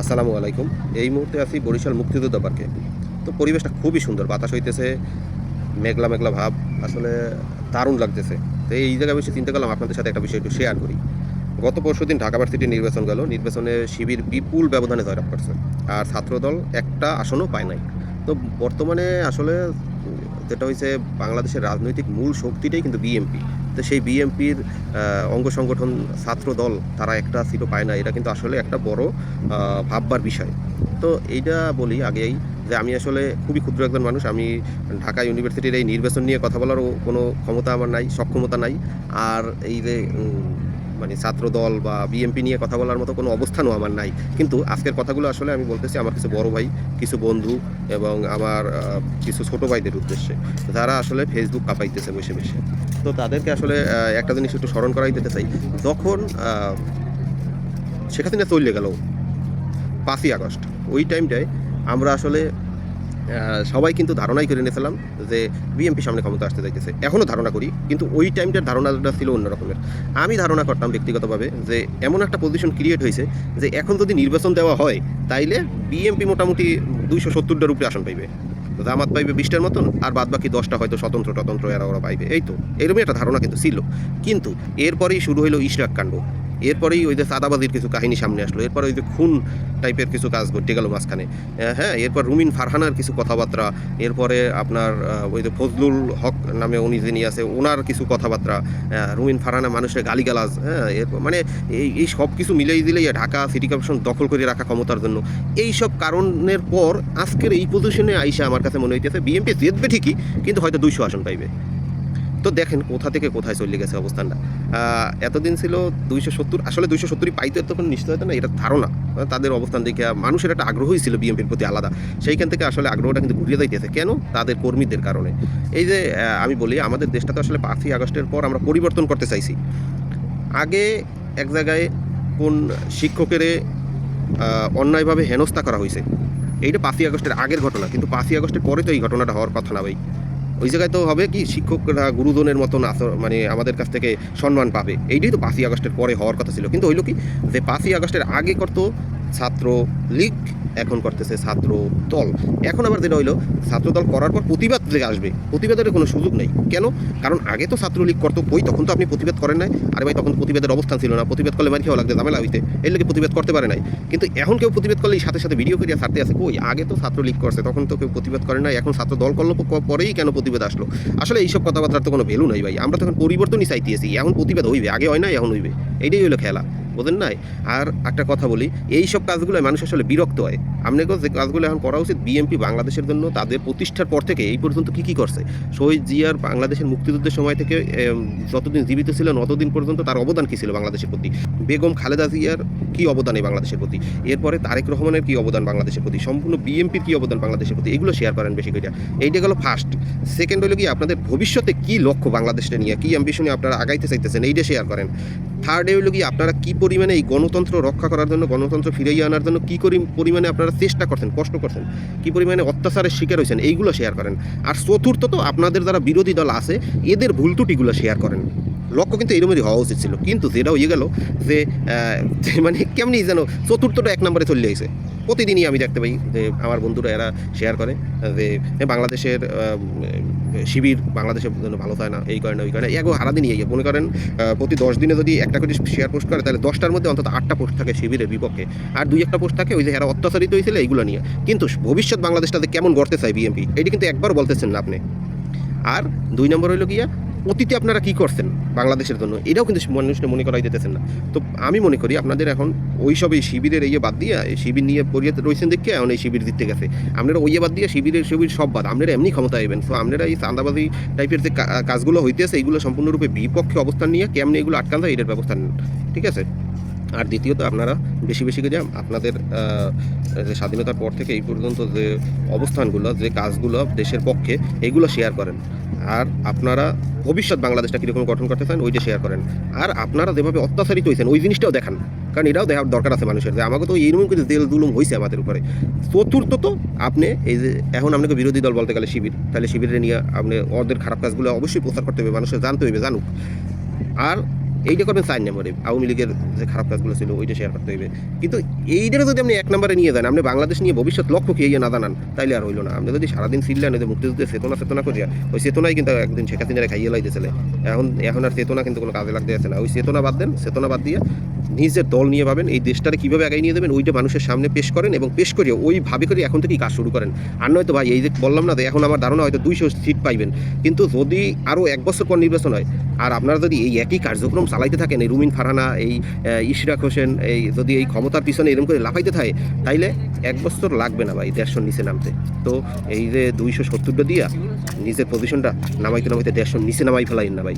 আসসালামু আলাইকুম। এই মুহূর্তে আছি বরিশাল মুক্তিযোদ্ধা পার্কে তো পরিবেশটা খুবই সুন্দর, বাতাস হইতেছে, মেঘলা মেঘলা ভাব, আসলে দারুণ লাগতেছে। তো এই জায়গায় বসে চিন্তা করলাম আপনাদের সাথে একটা বিষয় একটু শেয়ার করি। গত পরশু দিন ঢাকা ভার্সিটি নির্বাচন গেল, নির্বাচনে শিবির বিপুল ব্যবধানে জয়লাভ করছে। আর ছাত্রদল একটা আসনও পায় নাই। তো বর্তমানে আসলে যেটা হয়েছে বাংলাদেশের রাজনৈতিক মূল শক্তিটাই কিন্তু বিএমপি তো সেই বিএমপির অঙ্গ সংগঠন, ছাত্র দল, তারা একটা সিটও পায় না। এটা কিন্তু আসলে একটা বড় ভাববার বিষয়। তো এইটা বলি আগেই যে আমি আসলে খুবই ক্ষুদ্র একজন মানুষ। আমি ঢাকা ইউনিভার্সিটির এই নির্বাচন নিয়ে কথা বলারও কোনো ক্ষমতা আমার নাই, সক্ষমতা নাই। আর এই যে মানে ছাত্র দল বা বিএমপি নিয়ে কথা বলার মতো কোনো অবস্থানও আমার নাই। কিন্তু আজকের কথাগুলো আসলে আমি বলতেছি আমার কিছু বড় ভাই, কিছু বন্ধু এবং আমার কিছু ছোট ভাইদের উদ্দেশ্যে। যারা আসলে ফেসবুক কাঁপাইতেছে বসে বসে। তো তাদেরকে আসলে একটা জিনিস একটু স্মরণ করাই দিতে চাই। যখন হাসিনা চলে গেল পাঁচই আগস্ট, ওই টাইমটায় আমরা আসলে সবাই কিন্তু ধারণাই করে নিয়েছিলাম যে বিএমপি সামনে ক্ষমতা আসতে যাইতেছে। এখনও ধারণা করি, কিন্তু ওই টাইমটার ধারণাটা ছিল অন্য রকমের আমি ধারণা করতাম ব্যক্তিগতভাবে যে এমন একটা পজিশন ক্রিয়েট হয়েছে যে এখন যদি নির্বাচন দেওয়া হয়, তাইলে বিএমপি মোটামুটি দুইশো সত্তরটার উপরে আসন পাইবে। জামাত পাইবে বিশটার মতন, আর বাদ বাকি দশটা হয়তো স্বতন্ত্র টতন্ত্র এরা ওরা পাইবে। এই তো এরকমই একটা ধারণা কিন্তু ছিল। কিন্তু এরপরেই শুরু হলো ইশরাক কাণ্ড। এরপরেই ওই যে সাদাবাজির কিছু কাহিনী সামনে আসলো, এরপরে ওই যে খুন টাইপের কিছু কাজ ঘটে গেল মাঝখানে। হ্যাঁ এরপর রুমিন ফারহানার কিছু কথাবার্তা, এরপরে আপনার ওই যে ফজলুল হক নামে উনি যিনি আছে, ওনার কিছু কথাবার্তা রুমিন ফারহানা মানুষের গালিগালাজ হ্যাঁ এরপর মানে এই এই সব কিছু মিলেই দিলেই ঢাকা সিটি কর্পোরেশন দখল করে রাখা ক্ষমতার জন্য। এই সব কারণের পর আজকের এই পজিশনে আইসা আমার কাছে মনে হইতেছে বিএমপি জিতবে ঠিকই, কিন্তু হয়তো দুইশো আসন পাইবে। তো দেখেন কোথা থেকে কোথায় চলে গেছে অবস্থানটা। এতদিন ছিল দুইশো সত্তর, আসলে দুইশো সত্তরই পাইতে তখন হতো না, এটা ধারণা। তাদের অবস্থান দেখে মানুষের একটা আগ্রহই ছিল বিএনপির প্রতি আলাদা। সেইখান থেকে আসলে আগ্রহটা কিন্তু ঘুরিয়ে যাইতেছে। কেন? তাদের কর্মীদের কারণে। এই যে আমি বলি, আমাদের দেশটা তো আসলে পাঁচই আগস্টের পর আমরা পরিবর্তন করতে চাইছি। আগে এক জায়গায় কোন শিক্ষকের অন্যায়ভাবে হেনস্থা করা হয়েছে এইটা পাঁচই আগস্টের আগের ঘটনা, কিন্তু পাঁচই আগস্টের পরে তো এই ঘটনাটা হওয়ার কথা না ভাই। ওই জায়গায় তো হবে কি শিক্ষকরা গুরুজনের মতন মানে আমাদের কাছ থেকে সম্মান পাবে। এইটাই তো পাঁচই আগস্টের পরে হওয়ার কথা ছিল। কিন্তু হইল কি যে পাঁচই আগস্টের আগে করতো ছাত্র লীগ এখন করতেছে ছাত্র দল এখন আবার যেটা হইল ছাত্র দল করার পর প্রতিবাদ যে আসবে। প্রতিবাদের কোনো সুযোগ নেই। কেন? কারণ আগে তো ছাত্রলীগ করতো কই, তখন তো আপনি প্রতিবাদ করেন নাই। আরে ভাই, তখন প্রতিবাদের অবস্থান ছিল না। প্রতিবাদ করলে মারি খাওয়া লাগবে ঝামেলা হইতে। এর লেগে প্রতিবাদ করতে পারে নাই। কিন্তু এখন কেউ প্রতিবাদ করলেই সাথে সাথে ভিডিও করিয়া ছাড়তে আছে কই? আগে তো ছাত্রলীগ করছে, তখন তো কেউ প্রতিবাদ করে না এখন ছাত্র দল করল পরেই কেন প্রতিবাদ আসলো? আসলে এইসব কথাবার্তার তো কোনো ভ্যালু নাই ভাই। আমরা তখন পরিবর্তনই চাইতেছি। এখন প্রতিবাদ হইবে। আগে হয় না এখন হইবে। এটাই হইল খেলা। বোঝেন নাই? আর একটা কথা বলি এই সব কাজগুলো মানুষ আসলে বিরক্ত হয়। আপনাকেও যে কাজগুলো এখন করা উচিত বিএনপি বাংলাদেশের জন্য তাদের প্রতিষ্ঠার পর থেকে এই পর্যন্ত কি কি করছে? শহীদ জিয়ার বাংলাদেশের মুক্তিযুদ্ধের সময় থেকে যতদিন জীবিত ছিলেন ততদিন পর্যন্ত তার অবদান কী ছিল বাংলাদেশের প্রতি? বেগম খালেদা জিয়ার কি অবদান এই বাংলাদেশের প্রতি? এরপরে তারেক রহমানের কী অবদান বাংলাদেশের প্রতি? সম্পূর্ণ বিএনপির কী অবদান বাংলাদেশের প্রতি? এগুলো শেয়ার করেন বেশি করে এইটা গেল ফার্স্ট সেকেন্ড হলো কি, আপনাদের ভবিষ্যতে কী লক্ষ্য বাংলাদেশটা নিয়ে? কি অ্যাম্বিশনে আপনারা আগাইতে চাইতেছেন? এইটা শেয়ার করেন। থার্ড হলো কি, আপনারা কী পরিমাণে এই গণতন্ত্র রক্ষা করার জন্য, গণতন্ত্র ফিরিয়ে আনার জন্য কী করি, পরিমাণে আপনারা চেষ্টা করছেন, কষ্ট করছেন, কী পরিমাণে অত্যাচারের শিকার হয়েছেন, এইগুলো শেয়ার করেন। আর চতুর্থ তো, আপনাদের যারা বিরোধী দল আছে, এদের ভুল ত্রুটিগুলো শেয়ার করেন। লক্ষ্য কিন্তু এরমধ্যে হওয়া উচিত ছিল, কিন্তু যেটা হয়ে গেল যে মানে কেমনি যেন চতুর্থটা এক নম্বরে চলে গেছে। প্রতিদিনই আমি দেখতে পাই যে, আমার বন্ধুরা এরা শেয়ার করে, যে, বাংলাদেশের শিবির বাংলাদেশে ভালো হয় না, এই কারণে ওই কারণে। এগো নিয়ে ইয়ে মনে করেন প্রতি দশ দিনে যদি একটা করে শেয়ার পোস্ট করে, তাহলে দশটার মধ্যে অন্তত আটটা পোস্ট থাকে শিবিরের বিপক্ষে। আর দুই একটা পোস্ট থাকে, ওই যে এরা অত্যাচারিত হয়েছিল, এইগুলো নিয়ে। কিন্তু ভবিষ্যৎ বাংলাদেশটাতে কেমন গড়তে চাই বিএমপি এটি কিন্তু একবার বলতেছেন না আপনি। আর দুই নম্বর হইল গিয়া অতীতে আপনারা কি করছেন বাংলাদেশের জন্য? এটাও কিন্তু মানুষকে মনে করাই দিতেছেন না। তো আমি মনে করি আপনাদের এখন ওই সব এই শিবিরের এই বাদ দিয়ে, এই শিবির নিয়ে পড়িয়ে রয়েছেন দেখে এখন এই শিবির দিতে গেছে। আপনারা ওই বাদ দিয়ে শিবিরের শিবির সব বাদ। আপনারা এমনি ক্ষমতা আইবেন। তো আপনারা এই চান্দাবাজি টাইপের যে কাজগুলো হইতেছে এইগুলো সম্পূর্ণরূপে বিপক্ষে অবস্থান নিয়ে কেমনি এগুলো আটকান যায়, এটার ব্যবস্থা নেন। ঠিক আছে? আর দ্বিতীয়ত আপনারা বেশি বেশি করে আপনাদের যে স্বাধীনতার পর থেকে এই পর্যন্ত যে অবস্থানগুলো, যে কাজগুলো দেশের পক্ষে, এগুলো শেয়ার করেন। আর আপনারা ভবিষ্যৎ বাংলাদেশটা কীরকম গঠন করতে চান ওইটা শেয়ার করেন। আর আপনারা যেভাবে অত্যাচারিত হয়েছেন, ওই জিনিসটাও দেখান। কারণ এটাও দেখার দরকার আছে মানুষের যে আমাকে তো এইরকম করে জেল দুলুম হয়েছে আমাদের উপরে। চতুর্থ তো আপনি এই যে এখন আপনাকে বিরোধী দল বলতে গেলে শিবির, তাহলে শিবিরে নিয়ে আপনি ওদের খারাপ কাজগুলো অবশ্যই প্রচার করতে হবে, মানুষের জানতে হইবে, জানুক। আর এইটা করবেন চার নম্বরে আওয়ামী লীগের যে খারাপ কাজগুলো ছিল, ওইটা শেয়ার করতে হইবে। কিন্তু এইটারও যদি আপনি এক নম্বরে নিয়ে যান, আপনি বাংলাদেশ নিয়ে ভবিষ্যৎ লক্ষ্য কি এই না জানান, তাইলে আর হইল না। আপনি যদি সারাদিন ছিলেন যে মুক্তিযুদ্ধের চেতনা চেতনা করিয়া, ওই চেতনাই কিন্তু একদিন শেখ হাসিনারে খাইয়ে লাইতেছিল এখন এখন আর চেতনা কিন্তু কোনো কাজে লাগতে আছে না। ওই চেতনা বাদ দেন, চেতনা বাদ দিয়ে নিজের দল নিয়ে ভাবেন, এই দেশটারে কীভাবে আগাই নিয়ে দেবেন ওইটা মানুষের সামনে পেশ করেন এবং পেশ করিয়ে ওইভাবে করে এখন থেকেই কাজ শুরু করেন। আর নয়তো ভাই, এই যে বললাম না যে এখন আমার ধারণা হয়তো দুইশো সিট পাইবেন। কিন্তু যদি আরও এক বছর পর নির্বাচন হয়, আর আপনারা যদি এই একই কার্যক্রম চালাইতে থাকেন, এই রুমিন ফারহানা, এই ইশরাক হোসেন, এই যদি এই ক্ষমতার পিছনে এরকম করে লাফাইতে থাকে, তাইলে এক বছর লাগবে না ভাই দেড়শোর নিচে নামতে। তো এই যে দুইশো সত্তরটা দিয়া নিজের পজিশনটা নামাইতে নামাইতে দেড়শোর নিচে নামাই ফেলাইন না ভাই।